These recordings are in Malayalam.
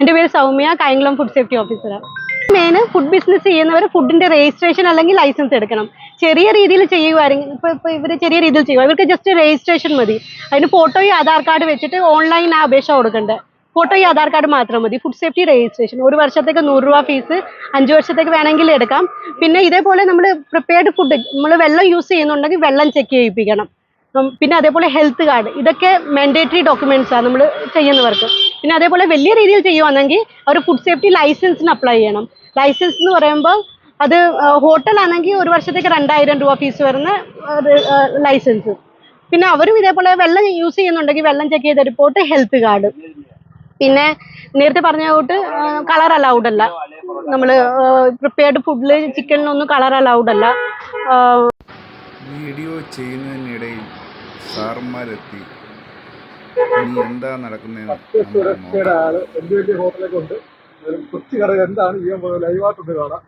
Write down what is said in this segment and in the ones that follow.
എന്റെ പേര് സൗമ്യ കായംകുളം ഫുഡ് സേഫ്റ്റി ഓഫീസറാണ് മെയിൻ ഫുഡ് ബിസിനസ് ചെയ്യുന്നവർ ഫുഡിന്റെ രജിസ്ട്രേഷൻ അല്ലെങ്കിൽ ലൈസൻസ് എടുക്കണം. ചെറിയ രീതിയിൽ ചെയ്യുമായിരുന്നു ഇപ്പോൾ ഇപ്പോൾ ഇവർ ചെറിയ രീതിയിൽ ചെയ്യുക ഇവർക്ക് ജസ്റ്റ് രജിസ്ട്രേഷൻ മതി. അതിന് ഫോട്ടോയും ആധാർ കാർഡ് വെച്ചിട്ട് ഓൺലൈൻ അപേക്ഷ കൊടുക്കണ്ടേ. ഫോട്ടോയും ആധാർ കാർഡ് മാത്രം മതി. ഫുഡ് സേഫ്റ്റി രജിസ്ട്രേഷൻ ഒരു വർഷത്തേക്ക് നൂറ് രൂപ ഫീസ് അഞ്ച് വർഷത്തേക്ക് വേണമെങ്കിൽ എടുക്കാം. പിന്നെ ഇതേപോലെ നമ്മൾ പ്രിപ്പയർഡ് ഫുഡ് നമ്മൾ വെള്ളം യൂസ് ചെയ്യുന്നുണ്ടെങ്കിൽ വെള്ളം ചെക്ക് ചെയ്യിപ്പിക്കണം. പിന്നെ അതേപോലെ ഹെൽത്ത് കാർഡ് ഇതൊക്കെ മാൻഡേറ്ററി ഡോക്യുമെന്റ്സ് ആണ് നമ്മൾ ചെയ്യുന്നവർക്ക്. പിന്നെ അതേപോലെ വലിയ രീതിയിൽ ചെയ്യുവാണെങ്കിൽ അവർ ഫുഡ് സേഫ്റ്റി ലൈസൻസിന് അപ്ലൈ ചെയ്യണം. ലൈസൻസ് എന്ന് പറയുമ്പോൾ അത് ഹോട്ടലാണെങ്കിൽ ഒരു വർഷത്തേക്ക് രണ്ടായിരം രൂപ ഫീസ് വരുന്ന ലൈസൻസ് പിന്നെ അവരും ഇതേപോലെ വെള്ളം യൂസ് ചെയ്യുന്നുണ്ടെങ്കിൽ വെള്ളം ചെക്ക് ചെയ്ത റിപ്പോർട്ട് ഹെൽത്ത് കാർഡ് പിന്നെ നേരത്തെ പറഞ്ഞ തൊട്ട് കളർ അലൗഡ് അല്ല. നമ്മൾ പ്രിപ്പയർഡ് ഫുഡിൽ ചിക്കനിലൊന്നും കളർ അലൗഡ് അല്ല. വീഡിയോ ചെയ്യുന്നതിനിടയിൽ സാറന്മാരെത്തി ഇനി എന്താ നടക്കുന്നതെന്ന് നമുക്ക് കൊച്ചിയുടെ നോക്കാം. ആൾ വലിയ വലിയ ഹോട്ടലൊക്കെ ഉണ്ട് ഒരു കൊച്ചു കട എന്താണ് ചെയ്യാൻ പോകുന്നത് ലൈവായിട്ടുണ്ട് കാണാം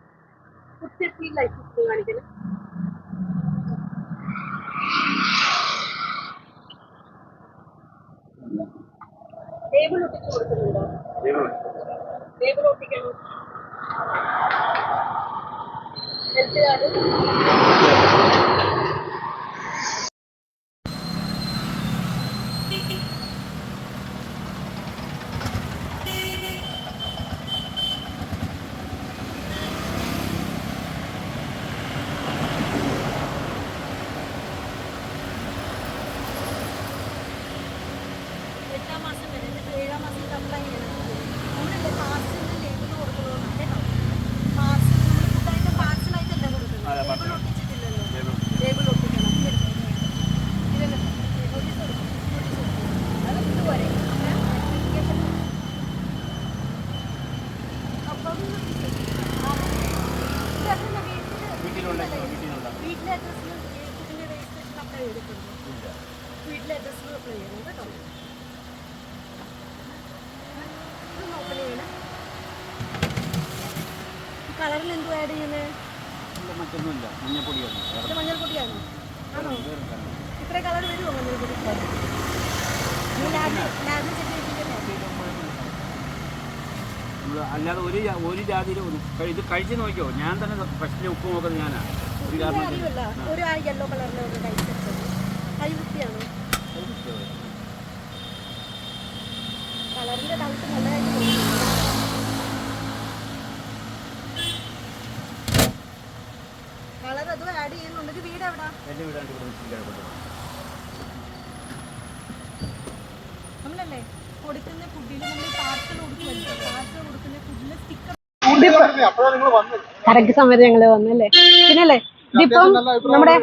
മാസം വരെ എന്നിട്ട് ഏഴാം മാസം അപ്ലൈ ചെയ്യണം നമ്മളില്ലേ പാർസലിന് ലേബിൾ കൊടുക്കുന്നതുകൊണ്ട് കേട്ടോ പാർസൽ നമ്മൾ ഫുഡായിട്ട് പാർസലായിട്ടല്ല കൊടുക്കുന്നത് ലേബിൾ ഒട്ടിച്ചിട്ടില്ലല്ലോ ലേബിൾ ഒട്ടിക്കണം ഇതിന് നോട്ടീസ് കൊടുക്കും നോട്ടീസ് കൊടുക്കും അത് ഇതുവരെ അപ്പം ഇതല്ല വീട്ടിൽ വീട്ടിലെ അഡ്രസ്സിൽ ഫുഡിന്റെ രജിസ്ട്രേഷൻ അപ്ലൈ ചെയ്തിട്ടുണ്ടോ വീട്ടിലെ അഡ്രസ്സിൽ അപ്ലൈ ചെയ്യണം കേട്ടോ ഇതൊന്ന് ചെയ്യണേ. കളറിൽ എന്തോ ആഡ് ചെയ്യുന്നത് മറ്റൊന്നുമില്ല മഞ്ഞൾപ്പൊടിയാണ് ഇത് മഞ്ഞൾപ്പൊടിയാണോ ആണോ ഇത്ര കളർ വരുമോ മഞ്ഞൾപ്പൊടി അല്ലാതെ ഒരു ഒരു ജാതിയിലും ഇത് കഴിച്ച് നോക്കിയോ ഞാൻ തന്നെ ഫസ്റ്റിലെ ഉപ്പ് നോക്കുന്നത് ഞാനാണ് ഒരു യെല്ലോ കളറിലെ ഒരു കഴിച്ചെടുത്തത് കൈ വൃത്തിയാണോ കളറിന്റെ തണുപ്പ് നല്ലതായിട്ട് കളർ അതും ആഡ് ചെയ്യുന്നുണ്ടെങ്കിൽ വീട് എവിടാ? എന്റെ വീടാണ്ട് നമ്മളല്ലേ കൊടുക്കുന്ന കുട്ടിയിൽ നമ്മൾ പാർസൽ കൊടുക്കുമല്ലോ പാർസൽ കൊടുക്കുന്ന കുട്ടിയിലെ സ്റ്റിക്കർ കറക്റ്റ് സമയത്ത് ഞങ്ങൾ വന്നല്ലേ? പിന്നല്ലേ? ഇതിപ്പം നമ്മുടെ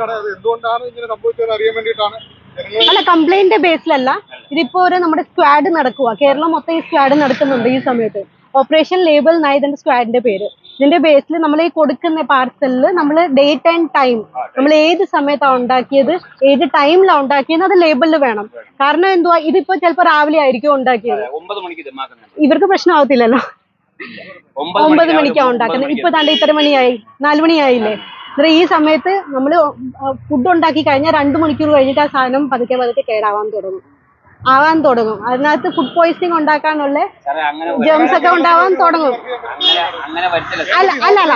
അല്ല കംപ്ലൈന്റ് ബേസിലല്ല ഇതിപ്പോ ഒരു നമ്മുടെ സ്ക്വാഡ് നടക്കുക കേരളം മൊത്തം ഈ സ്ക്വാഡ് നടക്കുന്നുണ്ട് ഈ സമയത്ത്. ഓപ്പറേഷൻ ലേബൽ ഇതിന്റെ സ്ക്വാഡിന്റെ പേര്. ഇതിന്റെ ബേസിൽ നമ്മൾ ഈ കൊടുക്കുന്ന പാർസലിൽ നമ്മൾ ഡേറ്റ് ആൻഡ് ടൈം നമ്മൾ ഏത് സമയത്താണ് ഉണ്ടാക്കിയത് ഏത് ടൈമിലാണ് ഉണ്ടാക്കിയത് അത് ലേബലിൽ വേണം. കാരണം എന്തുവാ? ഇതിപ്പോ ചിലപ്പോ രാവിലെ ആയിരിക്കും ഉണ്ടാക്കിയത്. ഒമ്പത് മണിക്ക് ദമാക്കുന്നത് ഇവർക്ക് പ്രശ്നമാവത്തില്ലല്ലോ. ഒമ്പത് മണിക്കാണ് ഉണ്ടാക്കുന്നത്. ഇപ്പൊ താണ്ട് ഇത്ര മണിയായി? നാല് അന്നേരം ഈ സമയത്ത് നമ്മൾ ഫുഡ് ഉണ്ടാക്കി കഴിഞ്ഞാൽ രണ്ട് മണിക്കൂർ കഴിഞ്ഞിട്ട് ആ സാധനം പതുക്കെ പതുക്കെ കേടാവാൻ തുടങ്ങും. ആവാൻ തുടങ്ങും. അതിനകത്ത് ഫുഡ് പോയിസണിങ് ഉണ്ടാക്കാനുള്ള ജെംസ് ഒക്കെ ഉണ്ടാവാൻ തുടങ്ങും. അല്ല അല്ല അല്ല.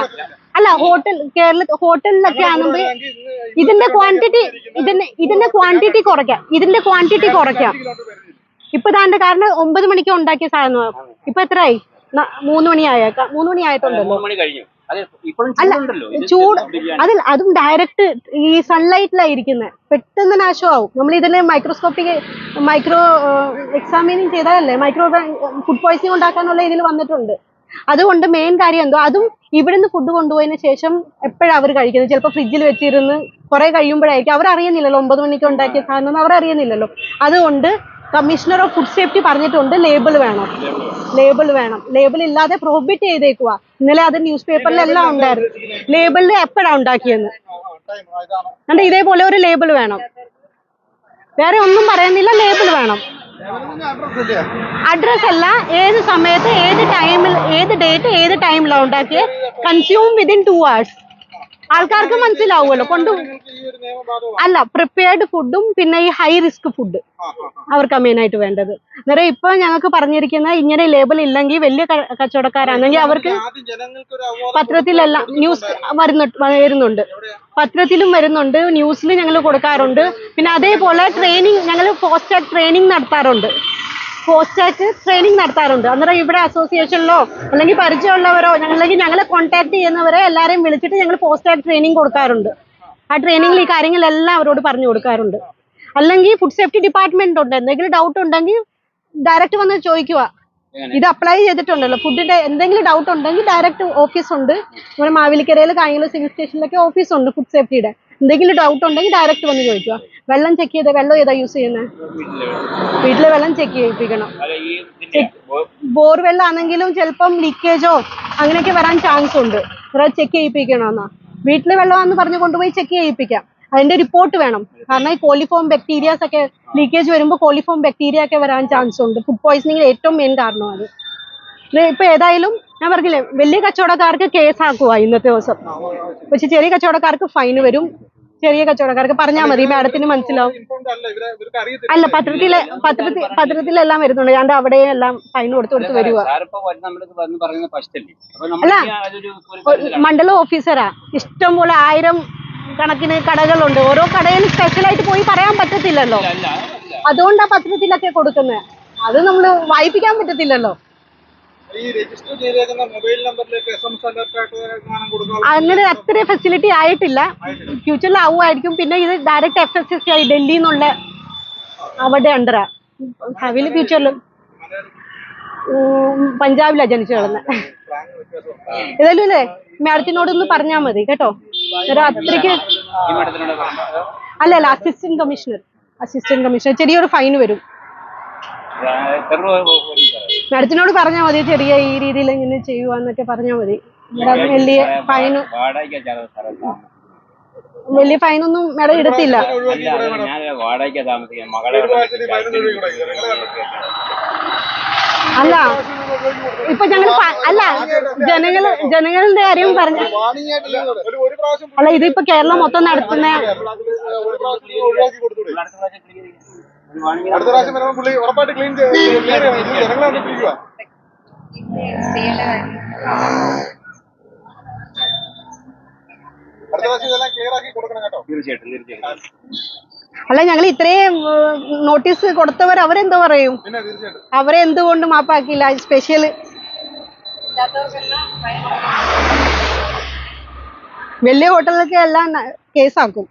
അല്ല ഹോട്ടൽ കേരള ഹോട്ടലിലൊക്കെ ആണെങ്കിൽ ഇതിന്റെ ക്വാണ്ടിറ്റി ഇതിന്റെ ഇതിന്റെ ക്വാണ്ടിറ്റി കുറയ്ക്കാം. ഇതിന്റെ ക്വാണ്ടിറ്റി കുറയ്ക്കാം. ഇപ്പൊ താണ്ട് കാരണം ഒമ്പത് മണിക്ക് ഉണ്ടാക്കിയ സാധനമാണ് ഇപ്പൊ എത്രയായി? മൂന്ന് മണിയായേക്കാം മൂന്ന് മണി അല്ല, ചൂട് അതിൽ അതും ഡയറക്റ്റ് ഈ സൺലൈറ്റിലായിരിക്കുന്നത് പെട്ടെന്ന് നാശമാവും നമ്മൾ ഇതിനെ മൈക്രോസ്കോപ്പിക് മൈക്രോ എക്സാമിനിങ് ചെയ്താലല്ലേ മൈക്രോ ഫുഡ് പോയ്സണിങ് ഉണ്ടാക്കാനുള്ള ഇതിൽ വന്നിട്ടുണ്ട്. അതുകൊണ്ട് മെയിൻ കാര്യം എന്തോ അതും ഇവിടുന്ന് ഫുഡ് കൊണ്ടുപോയതിന് ശേഷം എപ്പോഴാണ് അവർ കഴിക്കുന്നത്? ചിലപ്പോൾ ഫ്രിഡ്ജിൽ വെച്ചിരുന്ന് കുറെ കഴിയുമ്പോഴായിരിക്കും. അവർ അറിയുന്നില്ലല്ലോ ഒമ്പത് മണിക്ക് ഉണ്ടാക്കിയ സാധനം അവർ അറിയുന്നില്ലല്ലോ അതുകൊണ്ട് കമ്മീഷണർ ഓഫ് ഫുഡ് സേഫ്റ്റി പറഞ്ഞിട്ടുണ്ട് ലേബിൾ വേണം. ലേബിൾ വേണം. ലേബിൾ ഇല്ലാതെ പ്രോഹിബിറ്റ് ചെയ്തേക്കുക ഇന്നലെ അത് ന്യൂസ് പേപ്പറിലെല്ലാം ഉണ്ടായിരുന്നു ലേബിളിൽ എപ്പോഴാണ് ഉണ്ടാക്കിയെന്ന്? ടൈം ഇതാണ് എന്നിട്ട് ഇതേപോലെ ഒരു ലേബിൾ വേണം. വേറെ ഒന്നും പറയുന്നില്ല ലേബിൾ വേണം. അഡ്രസ് അല്ല ഏത് സമയത്ത് ഏത് ടൈമിൽ ഏത് ഡേറ്റ് ഏത് ടൈമിലാണ് ഉണ്ടാക്കിയത് കൺസ്യൂം വിതിൻ ടു hours. ആൾക്കാർക്ക് മനസ്സിലാവുമല്ലോ. കൊണ്ട് അല്ല പ്രിപ്പയർഡ് ഫുഡും പിന്നെ ഈ ഹൈ റിസ്ക് ഫുഡ് അവർക്ക്. മെയിൻ ആയിട്ട് വേണ്ടത്. അന്നേരം ഇപ്പൊ ഞങ്ങൾക്ക് പറഞ്ഞിരിക്കുന്ന ഇങ്ങനെ ലേബൽ ഇല്ലെങ്കിൽ വലിയ കച്ചവടക്കാരാണെങ്കിൽ അവർക്ക് പത്രത്തിലെല്ലാം ന്യൂസ് വരുന്നുണ്ട്. പത്രത്തിലും വരുന്നുണ്ട് ന്യൂസിൽ ഞങ്ങൾ കൊടുക്കാറുണ്ട്. പിന്നെ അതേപോലെ ട്രെയിനിങ് ഞങ്ങൾ പോസ്റ്റർ ട്രെയിനിങ് നടത്താറുണ്ട്. പോസ്റ്റ് ട്രെയിനിങ് നടത്താറുണ്ട്. അന്നേരം ഇവിടെ അസോസിയേഷനിലോ അല്ലെങ്കിൽ പരിചയമുള്ളവരോ ഞങ്ങൾ- അല്ലെങ്കിൽ ഞങ്ങളെ കോൺടാക്ട് ചെയ്യുന്നവരെ എല്ലാവരെയും വിളിച്ചിട്ട് ഞങ്ങൾ പോസ്റ്റ് ട്രെയിനിങ് കൊടുക്കാറുണ്ട്. ആ ട്രെയിനിങ്ങിൽ ഈ കാര്യങ്ങളെല്ലാം അവരോട് പറഞ്ഞു കൊടുക്കാറുണ്ട്. അല്ലെങ്കിൽ ഫുഡ് സേഫ്റ്റി ഡിപ്പാർട്ട്മെന്റ് ഉണ്ട്. എന്തെങ്കിലും ഡൗട്ട് ഉണ്ടെങ്കിൽ ഡയറക്റ്റ് വന്ന് ചോദിക്കുക. ഇത് അപ്ലൈ ചെയ്തിട്ടുണ്ടല്ലോ. ഫുഡിന്റെ എന്തെങ്കിലും ഡൗട്ട് ഉണ്ടെങ്കിൽ ഡയറക്റ്റ് ഓഫീസ് ഉണ്ട്. നമ്മുടെ മാവേലിക്കരയിൽ കായംകുളം സിവിൽ സ്റ്റേഷനിലൊക്കെ ഓഫീസ് ഉണ്ട് ഫുഡ് സേഫ്റ്റിയുടെ എന്തെങ്കിലും ഡൗട്ട് ഉണ്ടെങ്കിൽ ഡയറക്റ്റ് വന്ന് ചോദിക്കുക. വെള്ളം ചെക്ക് ചെയ്ത വെള്ളം ഏതാ യൂസ് ചെയ്യുന്നത് വീട്ടിൽ വെള്ളം ചെക്ക് ചെയ്യിപ്പിക്കണം. ബോർ ഇതിന്റെ ആണെങ്കിലും ചിലപ്പം ലീക്കേജോ അങ്ങനെയൊക്കെ വരാൻ ചാൻസ് ഉണ്ട്. ചെക്ക് ചെയ്യിപ്പിക്കണമെന്നാ വീട്ടിലെ വെള്ളമാണെന്ന് പറഞ്ഞു കൊണ്ടുപോയി ചെക്ക് ചെയ്യിപ്പിക്കാം. അതിന്റെ റിപ്പോർട്ട് വേണം. കാരണം ഈ കോളിഫോം ബാക്ടീരിയാസ് ഒക്കെ ലീക്കേജ് വരുമ്പോൾ കോളിഫോം ബാക്ടീരിയ ഒക്കെ വരാൻ ചാൻസ് ഉണ്ട്. ഫുഡ് പോയിസണിങ്ങിന് ഏറ്റവും മെയിൻ കാരണം അത്. ഇപ്പൊ ഏതായാലും ഞാൻ പറഞ്ഞില്ലേ വലിയ കച്ചവടക്കാർക്ക് കേസ് ആക്കുക ഇന്നത്തെ ദിവസം. പക്ഷെ ചെറിയ കച്ചവടക്കാർക്ക് ഫൈൻ വരും. ചെറിയ കച്ചവടക്കാർക്ക് പറഞ്ഞാൽ മതി മാഡത്തിന് മനസ്സിലാവും. അല്ല പത്രത്തിലെ പത്രത്തിൽ പത്രത്തിലെല്ലാം വരുന്നുണ്ട്. ഞാൻ അവിടെ എല്ലാം ഫൈൻ കൊടുത്തു കൊടുത്ത് വരുക അല്ല മണ്ഡല ഓഫീസറാ. ഇഷ്ടം പോലെ ആയിരം കണക്കിന് കടകളുണ്ട്. ഓരോ കടയിൽ സ്പെഷ്യലായിട്ട് പോയി പറയാൻ പറ്റത്തില്ലല്ലോ. അതുകൊണ്ടാ പത്രത്തിലൊക്കെ കൊടുക്കുന്നത് അത് നമ്മൾ വായിപ്പിക്കാൻ പറ്റത്തില്ലല്ലോ. ഈ രജിസ്റ്റർ ചെയ്തേക്കുന്ന മൊബൈൽ നമ്പറിലേക്ക് എസ് എം അങ്ങനെ അത്ര ഫെസിലിറ്റി ആയിട്ടില്ല. ഫ്യൂച്ചറിൽ ആവുമായിരിക്കും. പിന്നെ ഇത് direct F S S I ഡൽഹിയിൽ നിന്നുള്ള അവിടെ അണ്ടറാ ഭാവിയിൽ ഫ്യൂച്ചറിൽ പഞ്ചാബിലാണ് ജനിച്ചു കിടന്നത് ഏതായാലും അല്ലേ മാഡത്തിനോടൊന്ന് പറഞ്ഞാൽ മതി കേട്ടോ. അത്രയ്ക്ക് അത്രയ്ക്ക് അല്ല അല്ല അസിസ്റ്റന്റ് കമ്മീഷണർ അസിസ്റ്റന്റ് കമ്മീഷണർ ചെറിയൊരു ഫൈൻ വരും? മാഡത്തിനോട് പറഞ്ഞാൽ മതി ചെറിയ ഈ രീതിയിൽ ഇങ്ങനെ ചെയ്യുവാന്നൊക്കെ പറഞ്ഞാൽ മതി. മാഡം വലിയ ഫൈന് വലിയ ഫൈനൊന്നും മാഡം എടുത്തില്ല അല്ല ഇപ്പൊ ഞങ്ങൾ അല്ല ജനങ്ങൾ ജനങ്ങളുടെ കാര്യം പറഞ്ഞ അല്ല ഇതിപ്പോ കേരളം മൊത്തം നടത്തുന്ന അടുത്ത പ്രാവശ്യം വരുമ്പോൾ പുള്ളി ഉറപ്പായിട്ട് ക്ലീൻ ജനങ്ങളെ അടുത്ത പ്രാവശ്യം ഇതെല്ലാം ക്ലിയർ ആക്കി കൊടുക്കണം കേട്ടോ. തീർച്ചയായിട്ടും തീർച്ചയായിട്ടും. അല്ല ഞങ്ങൾ ഇത്രയും നോട്ടീസ് കൊടുത്തവർ അവരെന്തോ പറയും? അവരെ എന്തുകൊണ്ട് മാപ്പാക്കിയില്ല. സ്പെഷ്യൽ വലിയ ഹോട്ടലിലൊക്കെ എല്ലാം കേസാക്കും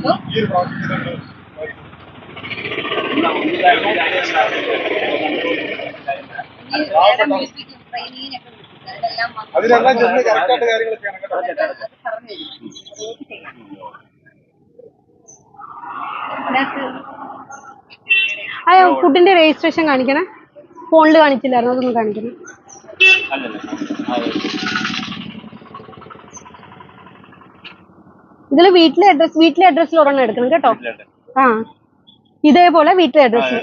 ഈ ഒരു ചെന്ന് കറക്റ്റായിട്ട് കാര്യങ്ങൾ ചെയ്യണം കേട്ടോ ആ ഫുഡിന്റെ രജിസ്ട്രേഷൻ കാണിക്കണേ? ഫോണിൽ കാണിച്ചില്ലായിരുന്നു? അതൊന്നും കാണിക്കണം അല്ലല്ല അത് ഇതിൽ വീട്ടിലെ അഡ്രസ് വീട്ടിലെ അഡ്രസ്സിൽ ഒരെണ്ണം എടുക്കണം കേട്ടോ. ആ. ഇതേപോലെ വീട്ടിലെ അഡ്രസ്.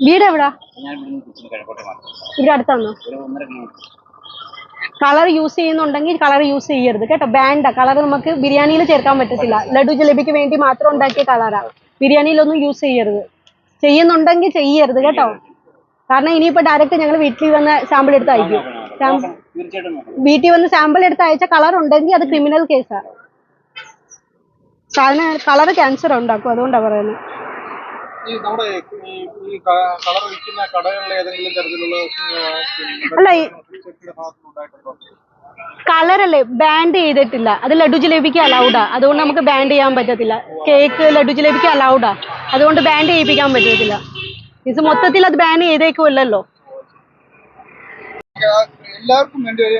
വീട് എവിടാ? ഇവിടെ അടുത്താണോ? കളർ യൂസ് ചെയ്യുന്നുണ്ടെങ്കിൽ കളർ യൂസ് ചെയ്യരുത് കേട്ടോ. ബാൻഡ കളർ നമുക്ക് ബിരിയാണിയിൽ ചേർക്കാൻ പറ്റത്തില്ല. ലഡു ജിലേബിക്ക് വേണ്ടി മാത്രം ഉണ്ടാക്കിയ കളറാ ബിരിയാണിയിലൊന്നും യൂസ് ചെയ്യരുത്. ചെയ്യുന്നുണ്ടെങ്കിൽ ചെയ്യരുത് കേട്ടോ. കാരണം ഇനിയിപ്പോ ഡയറക്റ്റ് ഞങ്ങൾ വീട്ടിൽ വന്ന് സാമ്പിൾ എടുത്ത് അയക്കും. വീട്ടിൽ വന്ന് സാമ്പിൾ എടുത്ത് അയച്ച കളർ ഉണ്ടെങ്കിൽ അത് ക്രിമിനൽ കേസാ സാധനം കളർ ക്യാൻസർ ഉണ്ടാക്കും അതുകൊണ്ടാ പറയുന്നത്. ഈ നമ്മുടെ ഈ കളർ വിൽക്കുന്ന കടകളിൽ ഏതെങ്കിലും തരത്തിലുള്ള അല്ല ഈ കളറല്ലേ ബാൻഡ് ചെയ്തിട്ടില്ല. അത് ലഡു ജിലേബിക്ക് അലൗഡാ അതുകൊണ്ട് നമുക്ക് ബാൻഡ് ചെയ്യാൻ പറ്റത്തില്ല. കേക്ക് ലഡു ജിലേബിക്ക് അലൗഡാ അതുകൊണ്ട് ബാൻഡ് ചെയ്യിപ്പിക്കാൻ പറ്റത്തില്ല. ഇത് മൊത്തത്തിൽ അത് ബാൻ ചെയ്തേക്കുമല്ലോ എല്ലാവർക്കും വേണ്ടി ഒരു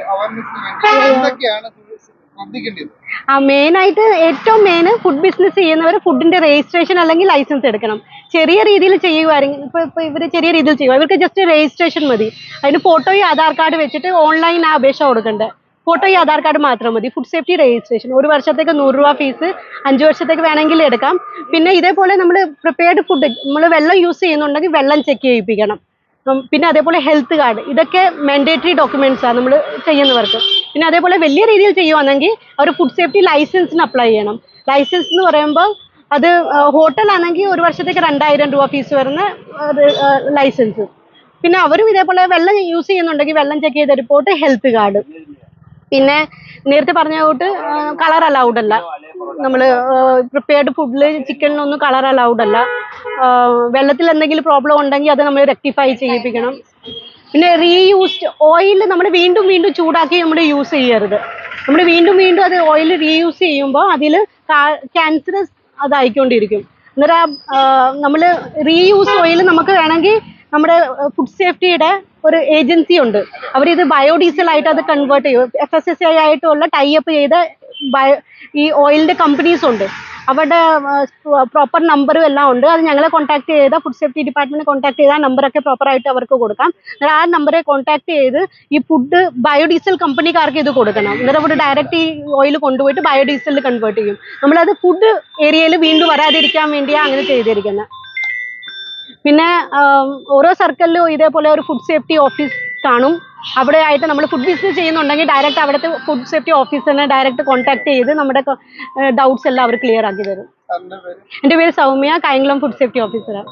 എന്തൊക്കെയാണ് ശ്രദ്ധിക്കേണ്ടത്? ആ മെയിൻ ആയിട്ട് ഏറ്റവും മെയിൻ ഫുഡ് ബിസിനസ് ചെയ്യുന്നവർ ഫുഡിന്റെ രജിസ്ട്രേഷൻ അല്ലെങ്കിൽ ലൈസൻസ് എടുക്കണം. ചെറിയ രീതിയിൽ ചെയ്യുമായിരുന്നു ഇപ്പൊ ഇപ്പൊ ഇവർ ചെറിയ രീതിയിൽ ചെയ്യുക ഇവർക്ക് ജസ്റ്റ് രജിസ്ട്രേഷൻ മതി. അതിന് ഫോട്ടോയും ആധാർ കാർഡ് വെച്ചിട്ട് ഓൺലൈൻ അപേക്ഷ കൊടുക്കണ്ടേ? ഫോട്ടോയും ആധാർ കാർഡ് മാത്രം മതി. ഫുഡ് സേഫ്റ്റി രജിസ്ട്രേഷൻ ഒരു വർഷത്തേക്ക് നൂറ് രൂപ ഫീസ് അഞ്ച് വർഷത്തേക്ക് വേണമെങ്കിൽ എടുക്കാം. പിന്നെ ഇതേപോലെ നമ്മൾ പ്രിപ്പയർഡ് ഫുഡ് നമ്മൾ വെള്ളം യൂസ് ചെയ്യുന്നുണ്ടെങ്കിൽ വെള്ളം ചെക്ക് ചെയ്യിപ്പിക്കണം. പിന്നെ അതേപോലെ ഹെൽത്ത് കാർഡ് ഇതൊക്കെ മാൻഡേറ്ററി ഡോക്യുമെന്റ്സ് ആണ് നമ്മൾ ചെയ്യുന്നവർക്ക്. പിന്നെ അതേപോലെ വലിയ രീതിയിൽ ചെയ്യുവാണെങ്കിൽ അവർ ഫുഡ് സേഫ്റ്റി ലൈസൻസിന് അപ്ലൈ ചെയ്യണം. ലൈസൻസ് എന്ന് പറയുമ്പോൾ അത് ഹോട്ടലാണെങ്കിൽ ഒരു വർഷത്തേക്ക് രണ്ടായിരം രൂപ ഫീസ് വരുന്ന ലൈസൻസ് പിന്നെ അവരും ഇതേപോലെ വെള്ളം യൂസ് ചെയ്യുന്നുണ്ടെങ്കിൽ വെള്ളം ചെക്ക് ചെയ്ത റിപ്പോർട്ട് ഹെൽത്ത് കാർഡ് പിന്നെ നേരത്തെ പറഞ്ഞ കൂട്ട് കളർ അലൗഡ് അല്ല. നമ്മൾ പ്രിപ്പയർഡ് ഫുഡിൽ ചിക്കനിലൊന്നും കളർ അലൗഡ് അല്ല. വെള്ളത്തിൽ എന്തെങ്കിലും പ്രോബ്ലം ഉണ്ടെങ്കിൽ അത് നമ്മൾ റെക്ടിഫൈ ചെയ്യിപ്പിക്കണം. പിന്നെ റീയൂസ്ഡ് ഓയിൽ നമ്മൾ വീണ്ടും വീണ്ടും ചൂടാക്കി നമ്മൾ യൂസ് ചെയ്യരുത്. നമ്മൾ വീണ്ടും വീണ്ടും അത് ഓയിൽ റീയൂസ് ചെയ്യുമ്പോൾ അതിൽ ക്യാൻസറസ് അതായിക്കൊണ്ടിരിക്കും. അന്നേരം നമ്മൾ റീയൂസ് ഓയിൽ നമുക്ക് വേണമെങ്കിൽ നമ്മുടെ ഫുഡ് സേഫ്റ്റിയുടെ ഒരു ഏജൻസി ഉണ്ട്. അവരിത് ബയോഡീസൽ ആയിട്ട് അത് കൺവേർട്ട് ചെയ്യും. എഫ് എസ് എസ് ഐ ആയിട്ടുള്ള ടൈപ്പ് ചെയ്ത ബയോ ഈ ഓയിലിന്റെ കമ്പനീസ് ഉണ്ട്. അവരുടെ പ്രോപ്പർ നമ്പറും എല്ലാം ഉണ്ട്. അത് ഞങ്ങളെ കോൺടാക്ട് ചെയ്ത ഫുഡ് സേഫ്റ്റി ഡിപ്പാർട്ട്മെന്റ് കോൺടാക്ട് ചെയ്താൽ നമ്പറൊക്കെ പ്രോപ്പറായിട്ട് അവർക്ക് കൊടുക്കാം. ആ നമ്പറെ കോൺടാക്ട് ചെയ്ത് ഈ ഫുഡ് ബയോഡീസൽ കമ്പനിക്കാർക്ക് ഇത് കൊടുക്കണം. എന്നിട്ട് അവർ ഡയറക്റ്റ് ഈ ഓയിൽ കൊണ്ടുപോയിട്ട് ബയോഡീസലിൽ കൺവേർട്ട് ചെയ്യും. നമ്മളത് ഫുഡ് ഏരിയയിൽ വീണ്ടും വരാതിരിക്കാൻ വേണ്ടിയാണ് അങ്ങനെ ചെയ്തിരിക്കുന്നത് പിന്നെ ഓരോ സർക്കിളിലും ഇതേപോലെ ഒരു ഫുഡ് സേഫ്റ്റി ഓഫീസ് കാണും. അവിടെ ആയിട്ട് നമ്മൾ ഫുഡ് ബിസിനസ് ചെയ്യുന്നുണ്ടെങ്കിൽ ഡയറക്റ്റ് അവിടുത്തെ ഫുഡ് സേഫ്റ്റി ഓഫീസറിനെ ഡയറക്റ്റ് കോൺടാക്ട് ചെയ്ത് നമ്മുടെ ഡൗട്ട്സ് എല്ലാം അവർ ക്ലിയർ ആക്കി തരും. എന്റെ പേര്? സൗമ്യ കായംകുളം ഫുഡ് സേഫ്റ്റി ഓഫീസറാണ്